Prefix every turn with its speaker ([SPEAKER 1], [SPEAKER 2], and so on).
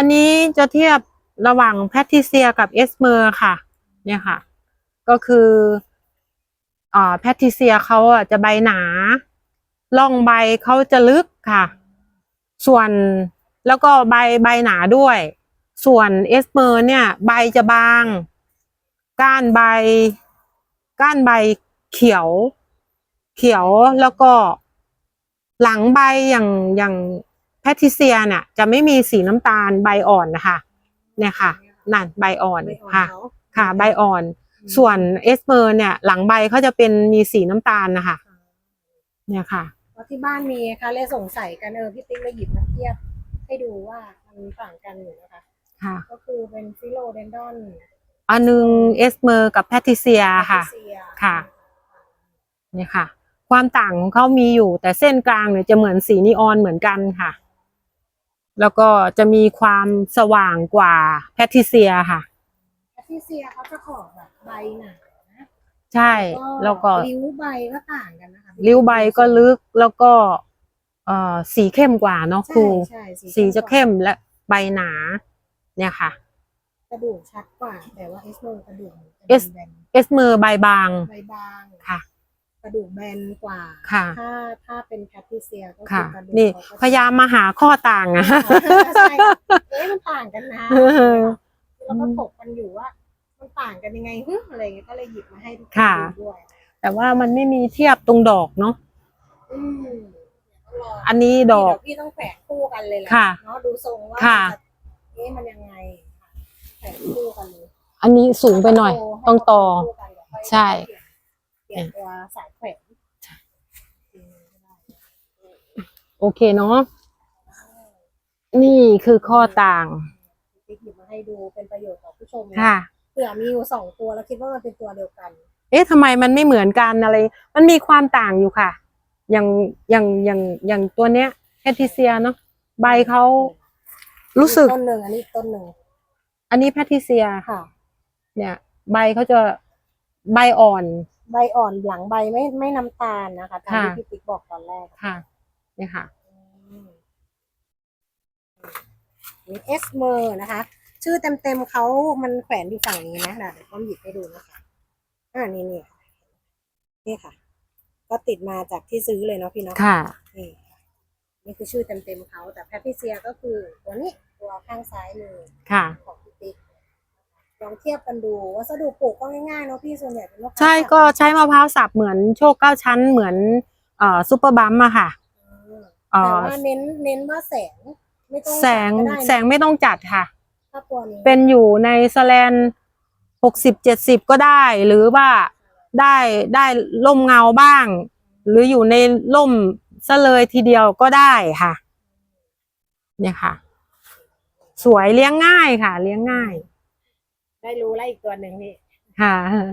[SPEAKER 1] อันนี้จะเทียบระหว่างแพทริเซียกับเอสเมอร์ค่ะ เนี่ยค่ะ ก็คืออ่าแพทริเซียเขาอะจะใบหนาร่องใบเขาจะลึกค่ะ ส่วนแล้วก็ใบใบหนาด้วย ส่วนเอสเมอร์เนี่ย ใบจะบาง ก้านใบ ก้านใบเขียว เขียวแล้วก็หลังใบอย่างอย่าง ทริเซียเนี่ยจะไม่มีสีน้ำตาลใบอ่อนนะคะเนี่ยค่ะนั่นใบอ่อน
[SPEAKER 2] ใบอ่อน
[SPEAKER 1] ค่ะ
[SPEAKER 2] เขา
[SPEAKER 1] ค่ะใบอ่อน ส่วนเอสเมอร์เนี่ย หลังใบเขาจะเป็นมีสีน้ำตาลนะคะเนี่ยค่ะ
[SPEAKER 2] เพราะที่บ้านมีค่ะเลยสงสัยกันเออพี่ติ๊กเลยหยิบมาเทียบ ให้ดูว่ามันต่างกันอยู่นะคะ
[SPEAKER 1] ค่ะ
[SPEAKER 2] ก็คือเป็นฟิโลเดนดอน
[SPEAKER 1] อันหนึงเอสเมอร์กับแพทริเซียค่ะ
[SPEAKER 2] เซีย
[SPEAKER 1] ค่ะเนี่ยค่ะ ความต่างของเขามีอยู่แต่เส้นกลางเนี่ยจะเหมือนสีนีออนเหมือนกันค่ะ แล้วก็จะมีความสว่างกว่าแพทริเซียค่ะ
[SPEAKER 2] แพทริเซียเขาจะขอบแบบใบหนานะ
[SPEAKER 1] ใช่แล้วก็
[SPEAKER 2] ริ้วใบก็ต่างกันนะคะ
[SPEAKER 1] ริ้วใบก็ลึกแล้วก็เอ่อสีเข้มกว่าเนาะครู
[SPEAKER 2] ใช่ใช่
[SPEAKER 1] สีจะเข้มและใบหนา เนี่ยค่ะ
[SPEAKER 2] กระดูกชัดกว่าแต่ว่าเอสโนกระดูก
[SPEAKER 1] เอส
[SPEAKER 2] แบน
[SPEAKER 1] เอสเมอร์ใบบาง
[SPEAKER 2] ใบบาง
[SPEAKER 1] ค่ะ
[SPEAKER 2] กระดูกแบนกว่า
[SPEAKER 1] ค่ะ
[SPEAKER 2] ถ้าถ้าเป็นแพทริเซียก็อ
[SPEAKER 1] ค่ะ
[SPEAKER 2] กระดูก
[SPEAKER 1] นี่
[SPEAKER 2] เขก็จะ
[SPEAKER 1] พยายามมาหาข้อต่างอะ
[SPEAKER 2] ใช่เอ๊ะมันต่างกันนะ
[SPEAKER 1] เออ
[SPEAKER 2] แล้วก็ถกกันอยู่ว่า มันต่างกันยังไงฮึอะไรเงี้ยก็เลยหยิบมาให้ทุกคน
[SPEAKER 1] ค่ะ
[SPEAKER 2] ดูด้วย
[SPEAKER 1] แต่ว่ามันไม่มีเทียบตรงดอกเนาะ
[SPEAKER 2] อืมเดี๋ยวต้องรอ
[SPEAKER 1] อันนี้ดอก
[SPEAKER 2] เดี๋ยวพี่ต้องแขวนคู่กันเลยแหละ
[SPEAKER 1] ค่ะ
[SPEAKER 2] เนาะดูทรงว่า
[SPEAKER 1] ค่ะ
[SPEAKER 2] มันจะเอ๊ะมันยังไงค่ะแขวนคู่กันเลย
[SPEAKER 1] อันนี้สูงไปหน่อย ต้องต่อ
[SPEAKER 2] คู่กันเดี๋ยวค่อย
[SPEAKER 1] ใช่
[SPEAKER 2] เปลี่ยนตัวสายแขวนอืม
[SPEAKER 1] โอเคเนาะนี่คือข้อต่าง
[SPEAKER 2] พี่หยิบมาให้ดูเป็นประโยชน์ต่อผู้ชมน
[SPEAKER 1] ค่ะ
[SPEAKER 2] เผื่อมีอยู่สองตัวแล้วคิดว่ามันเป็นตัวเดียวกัน
[SPEAKER 1] เอ๊ะทำไมมันไม่เหมือนกันอะไร มันมีความต่างอยู่ค่ะ อย่างอย่างอย่างอย่างตัวเนี้ยแคทิเซียเนาะใบเขารู้สึก
[SPEAKER 2] ต้นหนึ่งอันนี้ต้นหนึ่ง
[SPEAKER 1] อันนี้แพทริเซีย
[SPEAKER 2] ค่ะ
[SPEAKER 1] เนี่ย ใบเขาจะใบอ่อน
[SPEAKER 2] ใบอ่อนหลังใบไม่ไม่น้ำตาลนะคะตามที่
[SPEAKER 1] ค่ะ
[SPEAKER 2] พี่ติ๊กบอกตอนแรก
[SPEAKER 1] ค่ะเนี่ยค่ะ
[SPEAKER 2] มีเอสเมอร์นะคะ ชื่อเต็มเต็มๆเขามันแขวนอยู่ฝั่งนี้นะเดี๋ยวต้องหยิบให้ดูนะคะอ่านี่นี่นี่ค่ะ ก็ติดมาจากที่ซื้อเลยเนาะพี่เนาะ
[SPEAKER 1] ค่ะ
[SPEAKER 2] นี่ค่ะนี่คือชื่อเต็มเต็มๆเขาแต่แพทริเซียก็คือตัวนี้ตัวข้างซ้ายมือ
[SPEAKER 1] ค่ะ
[SPEAKER 2] ของพี่ติ๊ก ลองเทียบกันดูวัสดุปลูกก็ง่ายๆเนาะพี่ส่วนใหญ่เป็นลูกค้า
[SPEAKER 1] ใช่ก็ใช้มะพร้าวสับเหมือนโชคเก้าชั้นเหมือนเอ่อซุปเปอร์บัมอะค่ะ
[SPEAKER 2] อืม
[SPEAKER 1] เอ่
[SPEAKER 2] แต่
[SPEAKER 1] อ
[SPEAKER 2] ว่าเน้นเน้นว่าแสงไม่ต้อง
[SPEAKER 1] แสง
[SPEAKER 2] จัดก็ได้นะ
[SPEAKER 1] แสงไม่ต้องจัดค่ะ
[SPEAKER 2] ถ้าตัวนี้
[SPEAKER 1] เป็นอยู่ในสแลนหกสิบเจ็ดสิบก็ได้ หรือว่าได้ได้ร่มเงาบ้าง หรืออยู่ในร่มซะเลยทีเดียวก็ได้ค่ะ เนี่ยค่ะ สวยเลี้ยงง่ายค่ะ เลี้ยงง่าย
[SPEAKER 2] ได้รู้แล้วอีกตัวหนึ่งนี่
[SPEAKER 1] ค่ะ
[SPEAKER 2] โอเค